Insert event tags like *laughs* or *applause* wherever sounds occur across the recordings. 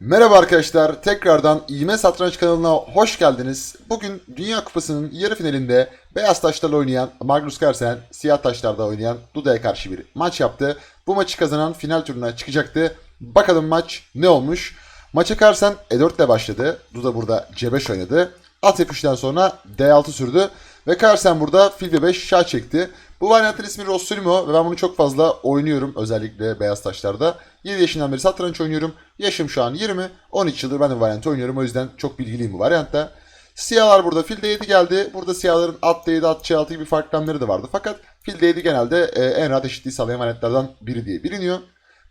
Merhaba arkadaşlar, tekrardan İğme Satranç kanalına hoş geldiniz. Bugün Dünya Kupası'nın yarı finalinde beyaz taşlarla oynayan Magnus Carlsen, siyah taşlarda oynayan Duda'ya karşı bir maç yaptı. Bu maçı kazanan final turuna çıkacaktı. Bakalım maç ne olmuş? Maça Carlsen E4 ile başladı. Duda burada C5 oynadı. At F3'ten sonra D6 sürdü. Ve Carlsen burada fil B5 şah çekti. Bu varyantın ismi Rossolimo ve ben bunu çok fazla oynuyorum özellikle beyaz taşlarda. 7 yaşından beri satranç oynuyorum. Yaşım şu an 20. 13 yıldır ben de bu oynuyorum. O yüzden çok bilgiliyim bu varyantta. Siyahlar burada fil D7 geldi. Burada siyahların at D7, at C6 gibi farklı de vardı. Fakat fil D7 genelde e, en rahat eşitliği sağlayan varyantlardan biri diye biliniyor.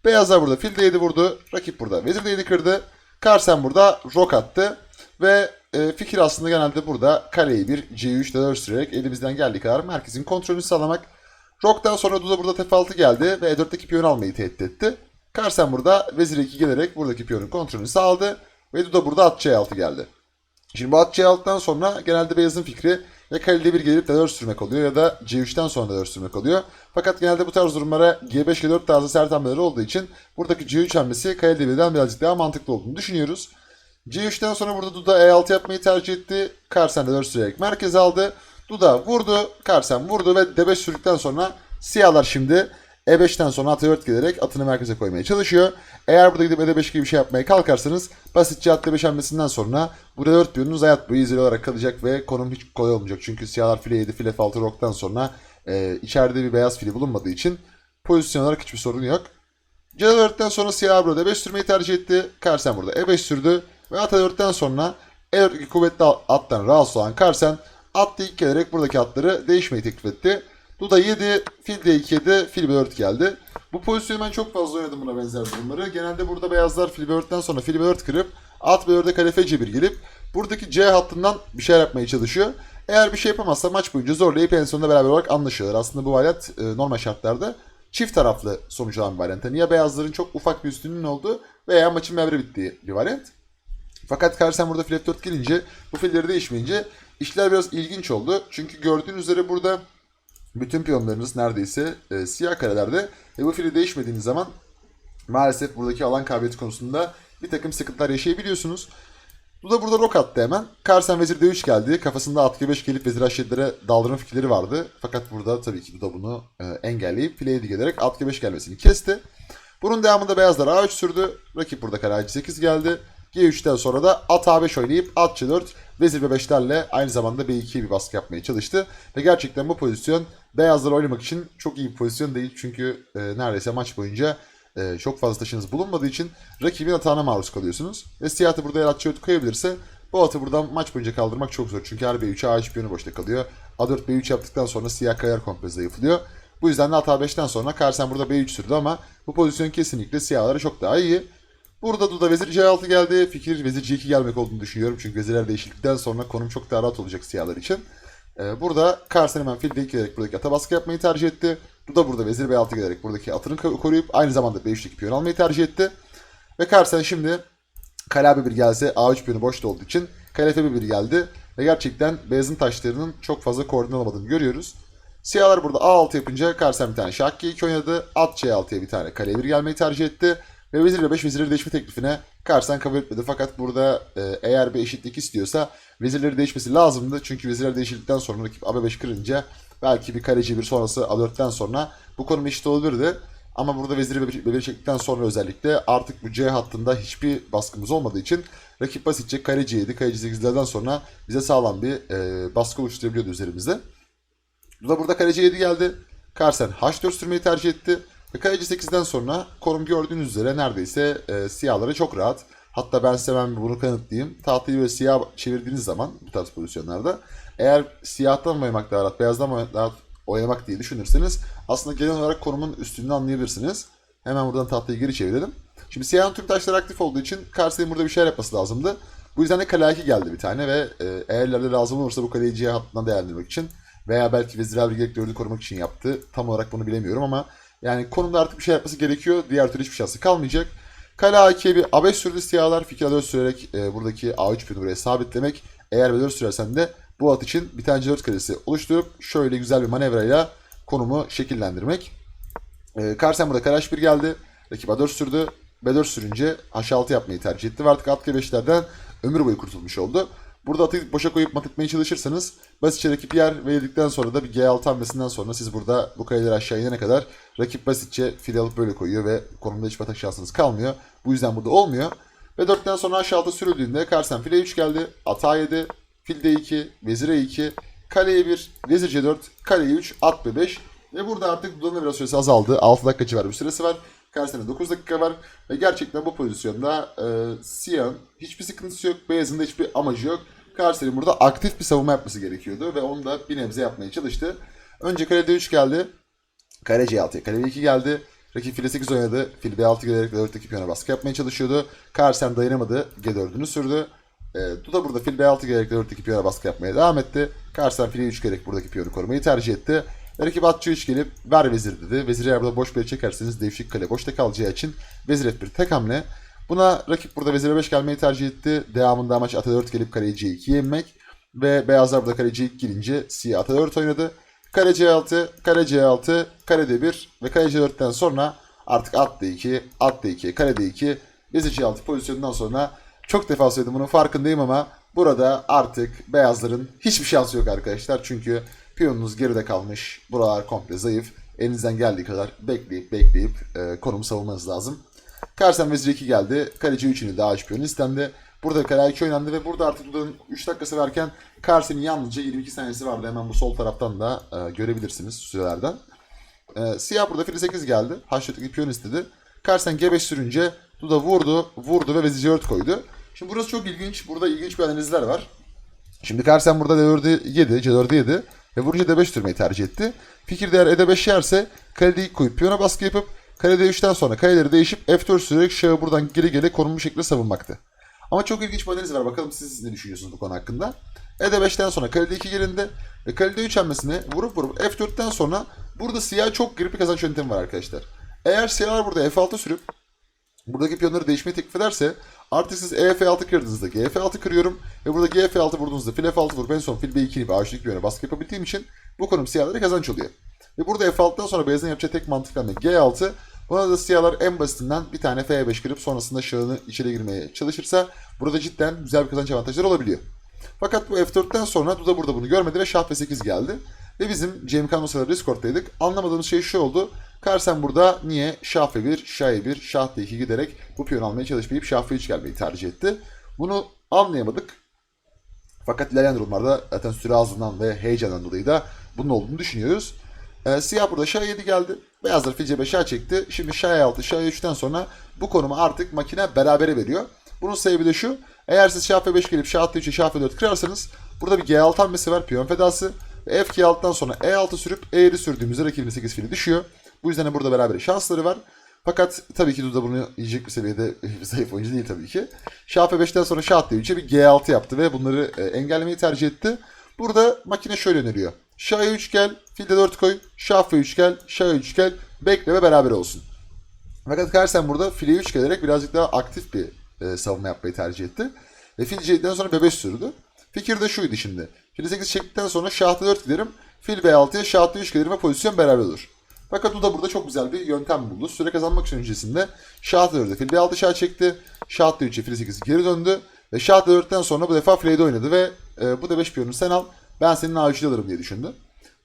Beyazlar burada fil D7 vurdu. Rakip burada vezir D7 kırdı. Carlsen burada rok attı. Ve e, fikir aslında genelde burada kaleyi bir C3 D4 sürerek elimizden geldiği kadar merkezin kontrolünü sağlamak. Rok'tan sonra Duda burada F6 geldi ve E4'teki piyonu almayı tehdit etti. Carlsen burada vezir 2 gelerek buradaki piyonun kontrolünü sağladı. Ve Duda burada at C6 geldi. Şimdi bu at C6'dan sonra genelde beyazın fikri ya kalede bir gelip D4 sürmek oluyor ya da C3'ten sonra D4 sürmek oluyor. Fakat genelde bu tarz durumlara G5 G4 tarzı sert hamleleri olduğu için buradaki C3 hamlesi kalede birden birazcık daha mantıklı olduğunu düşünüyoruz. C3'ten sonra burada Duda E6 yapmayı tercih etti. Carlsen D4 sürerek merkeze aldı. Duda vurdu, Carlsen vurdu ve D5 sürdükten sonra siyahlar şimdi E5'ten sonra at E4 gelerek atını merkeze koymaya çalışıyor. Eğer burada gidip E5 gibi bir şey yapmaya kalkarsanız basitçe at D5 hamlesinden sonra bu D4 piyonunuz hayat boyu izole olarak kalacak ve konum hiç kolay olmayacak. Çünkü siyahlar file 7, file F6 roktan sonra e, içeride bir beyaz fili bulunmadığı için pozisyon olarak hiçbir sorun yok. C4'ten sonra siyah burada E5 sürmeyi tercih etti. Carlsen burada E5 sürdü. Ve at E4'ten sonra E4 kuvvetli attan rahatsız olan Carlsen at D2 gelerek buradaki atları değişmeyi teklif etti. Duda 7, fil D2 7, fil B4 geldi. Bu pozisyonu ben çok fazla oynadım buna benzer durumları. Genelde burada beyazlar fil B4'ten sonra fil B4 kırıp at B4'e kale F1 gelip buradaki C hattından bir şeyler yapmaya çalışıyor. Eğer bir şey yapamazsa maç boyunca zorlayıp en sonunda beraber olarak anlaşıyorlar. Aslında bu varyant e, normal şartlarda çift taraflı sonuç alan bir varyant. Yani ya beyazların çok ufak bir üstünlüğünün olduğu veya maçın berabere bittiği bir varyant. Fakat Carlsen burada fil F4 gelince bu filleri değişmeyince işler biraz ilginç oldu. Çünkü gördüğünüz üzere burada bütün piyonlarınız neredeyse e, siyah karelerde ve bu fili değişmediğiniz zaman maalesef buradaki alan kabiliyeti konusunda bir takım sıkıntılar yaşayabiliyorsunuz. Duda burada rok attı hemen. Carlsen vezir D3 geldi. Kafasında at G5 gelip vezir H7'lere daldırma fikirleri vardı. Fakat burada tabii ki Duda bunu e, engelleyip file 7 gelerek at G5 gelmesini kesti. Bunun devamında beyazlar A3 sürdü. Rakip burada kare A8 geldi. G3'ten sonra da at A5 oynayıp at C4 vezir B5'lerle aynı zamanda B2'ye bir baskı yapmaya çalıştı. Ve gerçekten bu pozisyon beyazlar oynamak için çok iyi bir pozisyon değil. Çünkü e, neredeyse maç boyunca e, çok fazla taşınız bulunmadığı için rakibin atağına maruz kalıyorsunuz. Ve siyah da burada eğer at C4 koyabilirse bu atı buradan maç boyunca kaldırmak çok zor. Çünkü her B3'e A3 piyonu boşta kalıyor. A4 B3 yaptıktan sonra siyah kayar komple zayıflıyor. Bu yüzden de at A5'ten sonra Carlsen burada B3 sürdü ama bu pozisyon kesinlikle siyahlara çok daha iyi. Burada Duda vezir C6 geldi. Fikir vezir C2 gelmek olduğunu düşünüyorum. Çünkü vezirler değişiklikten sonra konum çok daha rahat olacak siyahlar için. Ee, burada Carlsen hemen fil D2 gelerek buradaki ata baskı yapmayı tercih etti. Duda burada vezir B6 gelerek buradaki atını koruyup aynı zamanda B3'teki piyon almayı tercih etti. Ve Carlsen şimdi kale B1 gelse A3 piyonu boşta olduğu için kale F1 geldi. Ve gerçekten beyazın taşlarının çok fazla koordine olamadığını görüyoruz. Siyahlar burada A6 yapınca Carlsen bir tane şah G2 oynadı. At C6'ya bir tane kale 1 gelmeyi tercih etti. Ve vezir ile 5 vezirleri değişme teklifine Carlsen kabul etmedi. Fakat burada e, eğer bir eşitlik istiyorsa vezirleri değişmesi lazımdı. Çünkü vezirler değişildikten sonra rakip AB5 kırınca belki bir kaleci bir sonrası A4'ten sonra bu konum eşit olabilirdi. Ama burada veziri B1 çektikten sonra özellikle artık bu C hattında hiçbir baskımız olmadığı için rakip basitçe kare C7, kare C8'lerden sonra bize sağlam bir e, baskı oluşturabiliyordu üzerimizde. Bu da burada kare C7 geldi. Carlsen H4 sürmeyi tercih etti. Ve kale C8'den sonra konum gördüğünüz üzere neredeyse e, siyahlara çok rahat. Hatta ben size hemen bunu kanıtlayayım. Tahtayı böyle siyah çevirdiğiniz zaman bu tarz pozisyonlarda eğer siyahtan oynamak daha rahat, beyazdan mı daha oynamak diye düşünürseniz aslında genel olarak konumun üstünlüğünü anlayabilirsiniz. Hemen buradan tahtayı geri çevirelim. Şimdi siyahın tüm taşları aktif olduğu için Carlsen'in burada bir şeyler yapması lazımdı. Bu yüzden de kale 2 geldi bir tane ve e, eğer ileride lazım olursa bu kaleyi C hattından değerlendirmek için veya belki vezir bir gerek 4'ü korumak için yaptı. Tam olarak bunu bilemiyorum ama yani konumda artık bir şey yapması gerekiyor. Diğer türlü hiçbir şansı kalmayacak. Kale A2'ye bir A5 sürdü siyahlar. Fikir A4 sürerek e, buradaki A3 piyonu buraya sabitlemek. Eğer B4 sürersen de bu at için bir tane C4 karesi oluşturup şöyle güzel bir manevrayla konumu şekillendirmek. E, Carlsen burada kare H1 geldi. Rakip A4 sürdü. B4 sürünce H6 yapmayı tercih etti ve artık at G5'lerden ömür boyu kurtulmuş oldu. Burada atı boşa koyup mat etmeye çalışırsanız basitçe rakip yer ve yedikten sonra da bir G6 hamlesinden sonra siz burada bu kareleri aşağı inene kadar rakip basitçe fil alıp böyle koyuyor ve konumda hiç atak şansınız kalmıyor. Bu yüzden burada olmuyor. Ve 4'ten sonra H6 sürüldüğünde Karsen file 3 geldi. At A7, fil D2, vezir E2, kaleye 1, vezir C4, kaleye 3, at B5. Ve burada artık Duda'nın biraz süresi azaldı. 6 dakika civarı bir süresi var. Karsen'de 9 dakika var. Ve gerçekten bu pozisyonda e, Siyah'ın hiçbir sıkıntısı yok. Beyaz'ın da hiçbir amacı yok. Karsen'in burada aktif bir savunma yapması gerekiyordu. Ve onu da bir nebze yapmaya çalıştı. Önce kale D3 geldi. Kare C6'ya kale B2 geldi. Rakip file 8 oynadı. Fil B6 gelerek D4'teki piyona baskı yapmaya çalışıyordu. Karsen dayanamadı. G4'ünü sürdü. E, Duda burada fil B6 gelerek D4'teki piyona baskı yapmaya devam etti. Karsen file 3 gelerek buradaki piyonu korumayı tercih etti. Rakip at C3 gelip ver vezir dedi. Veziri eğer burada boş bir çekerseniz devşik kale boşta kalacağı için vezir F1 tek hamle. Buna rakip burada vezir 5 gelmeyi tercih etti. Devamında amaç ata 4 gelip kaleyi C2'ye inmek. Ve beyazlar burada kale C2 girince siyah ata 4 oynadı. Kare C6, kare C6, kare D1 ve kare C4'ten sonra artık at D2, at D2, kare D2, vezir C6 pozisyonundan sonra çok defa söyledim bunun farkındayım ama burada artık beyazların hiçbir şansı yok arkadaşlar. Çünkü piyonunuz geride kalmış. Buralar komple zayıf. Elinizden geldiği kadar bekleyip bekleyip e, konumu savunmanız lazım. Karsen vezir 2 geldi. Kaleci 3'ünü daha piyonu istendi. Burada kale 2 oynandı ve burada artık Duda'nın 3 dakikası varken Karsen'in yalnızca 22 saniyesi vardı. Hemen bu sol taraftan da e, görebilirsiniz sürelerden. E, siyah burada fili 8 geldi. H4'teki piyon istedi. Karsen G5 sürünce Duda vurdu, vurdu ve vezir C4 koydu. Şimdi burası çok ilginç. Burada ilginç bir analizler var. Şimdi Karsen burada D4'ü yedi, C4'ü yedi ve vurunca D5 sürmeyi tercih etti. Fikir değer E5 yerse kalede koyup piyona baskı yapıp kale D3'ten sonra kaleleri değişip F4 sürerek şahı buradan geri geri korunmuş şekilde savunmaktı. Ama çok ilginç bir analiz var. Bakalım siz ne düşünüyorsunuz bu konu hakkında. E5'ten sonra kalede 2 gerinde ve kalede 3 hamlesini vurup vurup F4'ten sonra burada siyah çok garip bir kazanç yöntemi var arkadaşlar. Eğer siyahlar burada F6 sürüp buradaki piyonları değişmeyi teklif ederse artık siz EF6 kırdığınızda GF6 kırıyorum ve burada GF6 vurduğunuzda fil F6 vurup en son fil B2'ni bir ağaçlık bir yöne baskı yapabildiğim için bu konum siyahlara kazanç oluyor. Ve burada F6'dan sonra beyazın yapacağı tek mantıklı hamle G6 Buna da siyahlar en basitinden bir tane F5 kırıp sonrasında şahını içeri girmeye çalışırsa burada cidden güzel bir kazanç avantajları olabiliyor. Fakat bu F4'ten sonra Duda burada bunu görmedi ve Şah F8 geldi. Ve bizim Cem Kan Musa'da Discord'daydık. Anlamadığımız şey şu oldu. Karsen burada niye Şah F1, Şah E1, Şah D2 giderek bu piyon almaya çalışmayıp Şah F3 gelmeyi tercih etti. Bunu anlayamadık. Fakat ilerleyen durumlarda zaten süre azlığından ve heyecandan dolayı da bunun olduğunu düşünüyoruz. Ee, siyah burada Şah 7 geldi. Beyazlar fil C5 Şah çekti. Şimdi Şah 6 Şah 3'ten sonra bu konumu artık makine berabere veriyor. Bunun sebebi de şu. Eğer siz Şah F5 gelip Şah 3'e Şah F4 kırarsanız burada bir G6 hamlesi var. Piyon fedası. Ve F G6'dan sonra E6 sürüp E7 sürdüğümüzde rakibin 8 fili düşüyor. Bu yüzden de burada beraber şansları var. Fakat tabii ki Duda bunu yiyecek bir seviyede *laughs* zayıf oyuncu değil tabii ki. Şah F5'ten sonra Şah D3'e bir G6 yaptı ve bunları e, engellemeyi tercih etti. Burada makine şöyle öneriyor. Şah 3 gel, fil de 4 koy, Şah F3 gel, Şah 3 gel, bekle ve beraber olsun. Fakat Karsen burada file 3 gelerek birazcık daha aktif bir e, savunma yapmayı tercih etti. Ve fil C7'den sonra B5 sürdü. Fikir de şuydu şimdi. Fil 8 çektikten sonra Şah 4 giderim, fil B6'ya Şah 3 gelirim ve pozisyon beraber olur. Fakat o da burada çok güzel bir yöntem buldu. Süre kazanmak için öncesinde Şah 4'e fil B6 Şah çekti. Şah 3'e fil 8 geri döndü. Ve Şah 4'ten sonra bu defa file oynadı ve e, bu da 5 piyonunu sen al ben senin A3'ü alırım diye düşündü.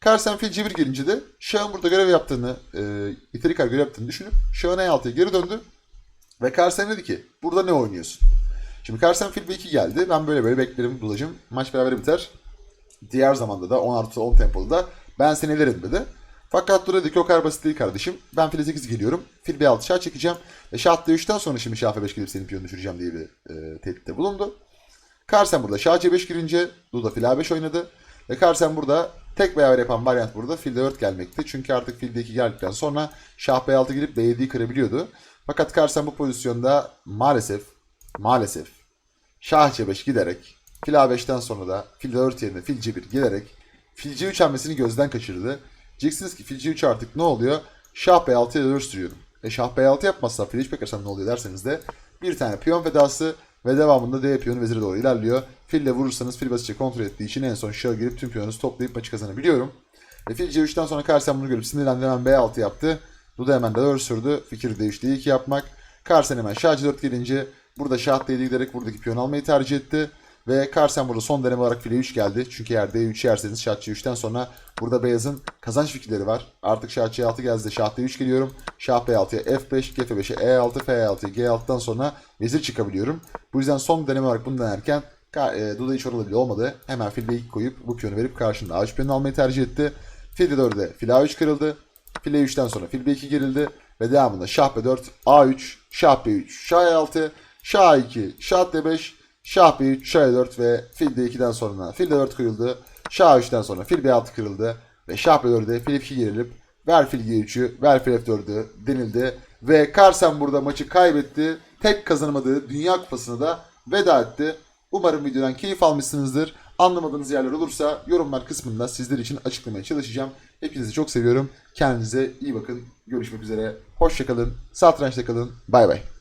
Karsen fil C1 gelince de Şah'ın burada görev yaptığını, e, iteri kar görev yaptığını düşünüp Şah'ın E6'ya geri döndü. Ve Karsen dedi ki burada ne oynuyorsun? Şimdi Karsen fil B2 geldi. Ben böyle böyle beklerim Dulacım. Maç beraber biter. Diğer zamanda da 10 artı 10 tempoda da ben seni elerim dedi. Fakat Dura dedi ki o kadar basit değil kardeşim. Ben fil 8 geliyorum. Fil B6 şah çekeceğim. Ve şah D3'ten sonra şimdi şah F5 gelip senin piyonu düşüreceğim diye bir e, tehditte bulundu. Karsen burada şah C5 girince Duda fil A5 oynadı. Ve Karsen burada tek beraber yapan varyant burada fil D4 gelmekti. Çünkü artık fil D2 geldikten sonra şah B6 girip B7'yi kırabiliyordu. Fakat Karsen bu pozisyonda maalesef maalesef şah C5 giderek fil A5'ten sonra da fil D4 yerine fil C1 gelerek fil C3 hamlesini gözden kaçırdı. Diyeceksiniz ki fil C3 artık ne oluyor? Şah B6'ya D4 sürüyorum. E şah B6 yapmazsa fil H bekarsam ne oluyor derseniz de bir tane piyon fedası ve devamında D piyonu vezire doğru ilerliyor. Fille vurursanız fil basitçe kontrol ettiği için en son şahı girip tüm piyonunuzu toplayıp maçı kazanabiliyorum. E fil C3'ten sonra Karsen bunu görüp sinirlendi hemen B6 yaptı. Duda hemen D4 sürdü. Fikir değişti 2 yapmak. Karsen hemen şah C4 gelince burada şah D7 giderek buradaki piyon almayı tercih etti. Ve Karsen burada son deneme olarak file 3 geldi. Çünkü eğer D3 yerseniz şah C3'ten sonra burada beyazın kazanç fikirleri var. Artık şah C6 geldi şah D3 geliyorum. Şah B6'ya F5, G5'e E6, F6'ya G6'dan sonra vezir çıkabiliyorum. Bu yüzden son deneme olarak bunu denerken e, Duda hiç oralı bile olmadı. Hemen fil B2 koyup bu piyonu verip karşında A3 piyonu almayı tercih etti. Fil D4'de fil A3 kırıldı. Fil E3'ten sonra fil B2 gerildi. Ve devamında şah B4, A3, şah B3, şah E6, şah A2, şah D5, şah B3, şah E4 ve fil D2'den sonra fil D4 kırıldı. Şah A3'ten sonra fil B6 kırıldı. Ve şah B4'de fil F2 gerilip ver fil G3'ü, ver fil F4'ü denildi. Ve Carlsen burada maçı kaybetti. Tek kazanamadığı Dünya Kupası'nı da veda etti. Umarım videodan keyif almışsınızdır. Anlamadığınız yerler olursa yorumlar kısmında sizler için açıklamaya çalışacağım. Hepinizi çok seviyorum. Kendinize iyi bakın. Görüşmek üzere. Hoşçakalın. Satrançta kalın. Bay bay.